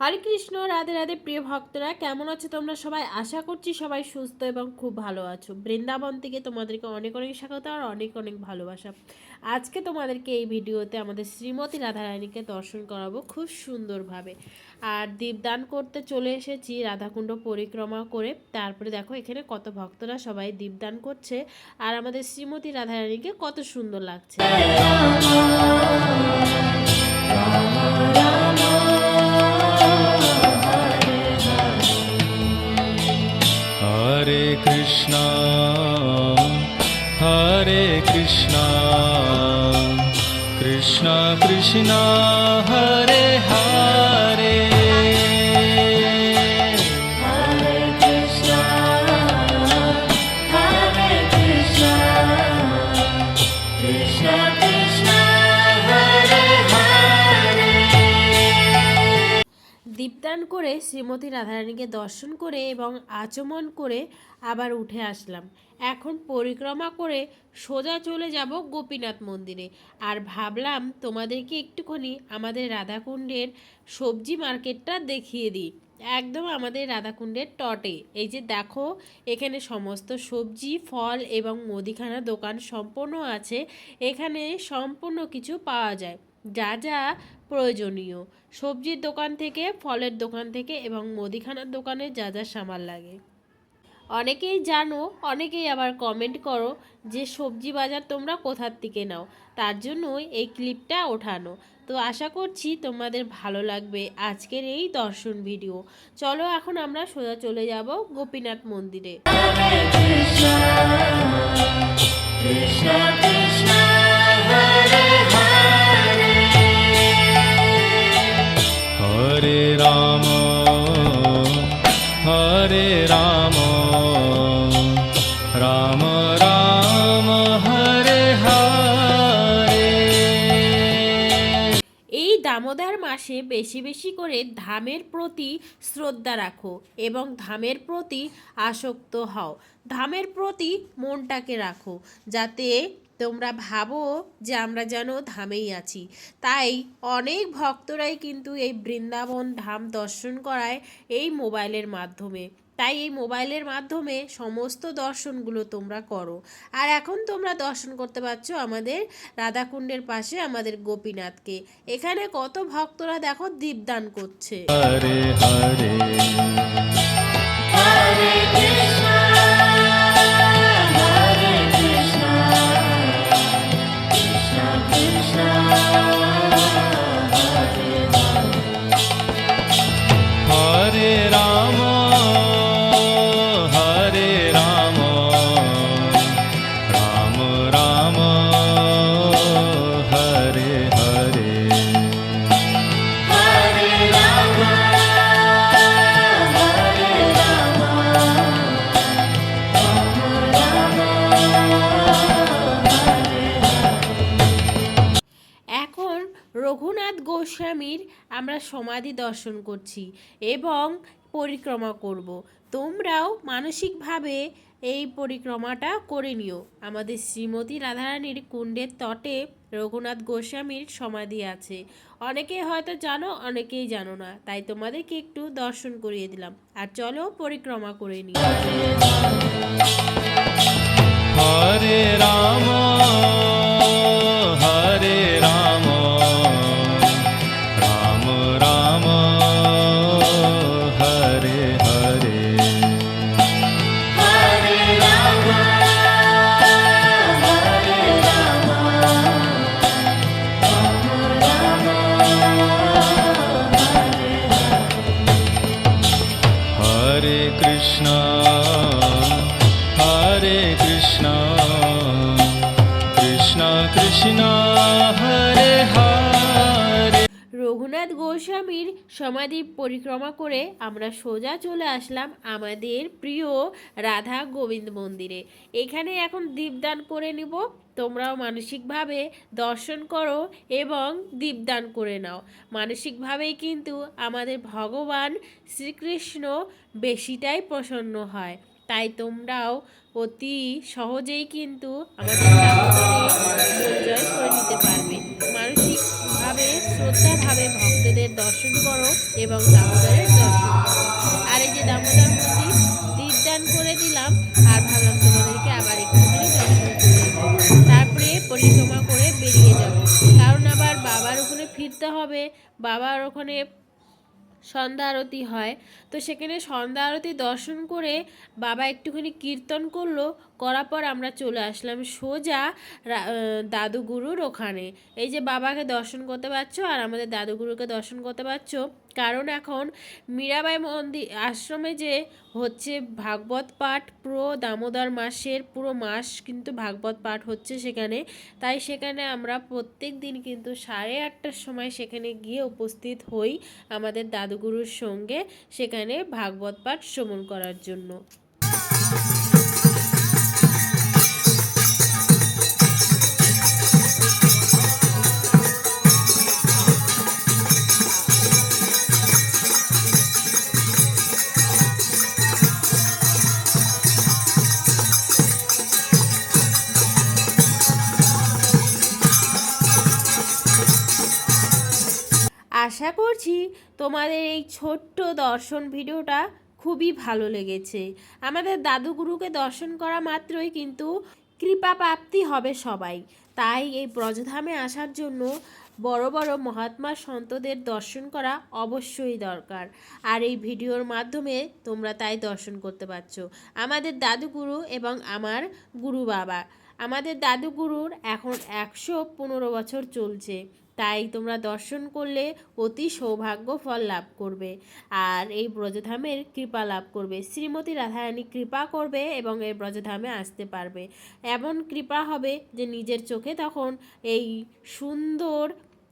হরে কৃষ্ণ, রাধে রাধে প্রিয় ভক্তরা, কেমন আছো তোমরা সবাই? আশা করছি সবাই সুস্থ এবং খুব ভালো আছো। বৃন্দাবন থেকে তোমাদেরকে অনেক অনেক স্বাগত আর অনেক অনেক ভালোবাসা। আজকে তোমাদেরকে এই ভিডিওতে আমাদের শ্রীমতী রাধারানীকে দর্শন করাবো খুব সুন্দরভাবে। আর দীপদান করতে চলে এসেছি রাধাকুণ্ড পরিক্রমা করে। তারপরে দেখো, এখানে কত ভক্তরা সবাই দীপদান করছে আর আমাদের শ্রীমতী রাধারানীকে কত সুন্দর লাগছে। কৃষ্ণ হরে হরে। দীপদান করে শ্রীমতী রাধারানীকে দর্শন করে এবং আচমন করে আবার উঠে আসলাম। এখন পরিক্রমা করে সোজা চলে যাব গোপীনাথ মন্দিরে। আর ভাবলাম তোমাদেরকে একটুখানি আমাদের রাধাকুণ্ডের সবজি মার্কেটটা দেখিয়ে দিই। একদম আমাদের রাধাকুণ্ডের টটে এই যে দেখো, এখানে সমস্ত সবজি, ফল এবং মুদিখানা দোকান সম্পূর্ণ আছে। এখানে সম্পূর্ণ কিছু পাওয়া যায়। যা যা প্রয়োজনীয়। সবজির দোকান থেকে, ফলের দোকান থেকে এবং মুদিখানার দোকানে যা যা সামান লাগে। অনেকেই জানো, অনেকেই আবার কমেন্ট করো যে সবজি বাজার তোমরা কোথার থেকে নাও? তার জন্যই এই ক্লিপটা ওঠানো। তো আশা করছি তোমাদের ভালো লাগবে আজকের এই দর্শন ভিডিও চলো এখন আমরা সোজা চলে যাব গোপীনাথ মন্দিরে। हरे দামোদর মাসে বেশি বেশি করে ধামের প্রতি শ্রদ্ধা রাখো এবং ধামের প্রতি আসক্ত হও। ধামের প্রতি মনটাকে রাখো যাতে তোমরা ভাবো যে আমরা যেন ধামেই আছি। তাই অনেক ভক্তরাই কিন্তু এই বৃন্দাবন ধাম দর্শন করায় এই মোবাইলের মাধ্যমে। তাই এই মোবাইলের মাধ্যমে সমস্ত দর্শনগুলো তোমরা করো। আর এখন তোমরা দর্শন করতে পারছ আমাদের রাধাকুণ্ডের পাশে আমাদের গোপীনাথকে। এখানে কত ভক্তরা দেখো দীপদান করছে। হরে হরে। হরে কৃষ্ণ। গোস্বামীর আমরা সমাধি দর্শন করছি এবং পরিক্রমা করব। তোমরাও মানসিকভাবে এই পরিক্রমাটা করে নিও। আমাদের শ্রীমতী রাধারানীর কুণ্ডের তটে রঘুনাথ গোস্বামীর সমাধি আছে। অনেকে হয়তো জানো, অনেকেই জানো না। তাই তোমাদেরকে একটু দর্শন করিয়ে দিলাম। আর চলো পরিক্রমা করে নিই। Krishna গোস্বামীর সমাধি পরিক্রমা করে আমরা সোজা চলে আসলাম আমাদের প্রিয় রাধা গোবিন্দ মন্দিরে। এখানে এখন দীপদান করে নিব। তোমরাও মানসিকভাবে দর্শন করো এবং দীপদান করে নাও। মানসিকভাবেই কিন্তু আমাদের ভগবান শ্রীকৃষ্ণ বেশিটাই প্রসন্ন হয়। তাই তোমরাও অতি সহজেই কিন্তু আমাদের জয় করে নিতে পারবে। একাত্মভাবে ভক্তদের দর্শন করো এবং দামোদরের দর্শন করো আর এই যে দামোদর মন্দির দীপদান করে দিলাম, আর ভাবলাম তোমাদেরকে আবার একটুখানি দর্শন করে। তারপরে পরিক্রমা করে বেরিয়ে যাব কারণ আবার বাবার ওখানে ফিরতে হবে, বাবার ওখানে সন্ধ্যা আরতি হয়। তো সেখানে সন্ধ্যা আরতি দর্শন করে বাবা একটুখানি কীর্তন করল, করার পর আমরা চলে আসলাম সোজা দাদুগুরুর ওখানে। এই যে বাবাকে দর্শন করতে পারছ আর আমাদের দাদুগুরুকে দর্শন করতে পারছ কারণ এখন মীরাবাই মন্দির আশ্রমে যে হচ্ছে ভাগবত পাঠ, পুরো দামোদর মাসের পুরো মাস কিন্তু ভাগবত পাঠ হচ্ছে সেখানে। তাই সেখানে আমরা প্রত্যেক দিন কিন্তু সাড়ে আটটার সময় সেখানে গিয়ে উপস্থিত হই আমাদের দাদুগুরুর সঙ্গে সেখানে ভাগবত পাঠ শ্রমণ করার জন্য। আশা করছি তোমাদের এই ছোট্ট দর্শন ভিডিওটা খুবই ভালো লেগেছে। আমাদের দাদুগুরুকে দর্শন করা মাত্রই কিন্তু কৃপা প্রাপ্তি হবে সবাই। তাই এই ব্রজধামে আসার জন্য বড় বড় মহাত্মা সন্তদের দর্শন করা অবশ্যই দরকার। আর এই ভিডিওর মাধ্যমে তোমরা তাই দর্শন করতে পারছ। আমাদের দাদুগুরু এবং আমার গুরু বাবা। আমাদের দাদুগুরুর এখন একশো পনেরো বছর চলছে। তাই তোমরা দর্শন করলে অতি সৌভাগ্য ফল লাভ করবে। আর এই ব্রজধামের কৃপা লাভ করবে। শ্রীমতী রাধারানী কৃপা করবে এবং এই ব্রজধামে আসতে পারবে। এমন কৃপা হবে যে নিজের চোখে তখন এই সুন্দর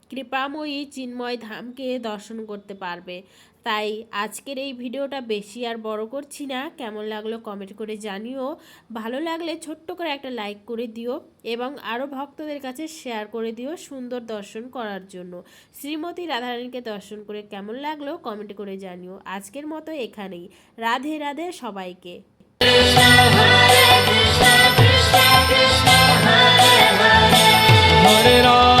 কৃপাময়ী চিন্ময় ধামকে দর্শন করতে পারবে। তাই আজকের এই ভিডিওটা বেশি আর বড় করছি না। কেমন লাগল কমেন্ট করে জানিও। ভালো লাগলে ছোট্ট করে একটা লাইক করে দিও এবং আরও ভক্তদের কাছে শেয়ার করে দিও সুন্দর দর্শন করার জন্য। শ্রীমতী রাধারানীকে দর্শন করে কেমন লাগল কমেন্ট করে জানিও। আজকের মতো এখানেই। রাধে রাধে সবাইকে। হরে রাম।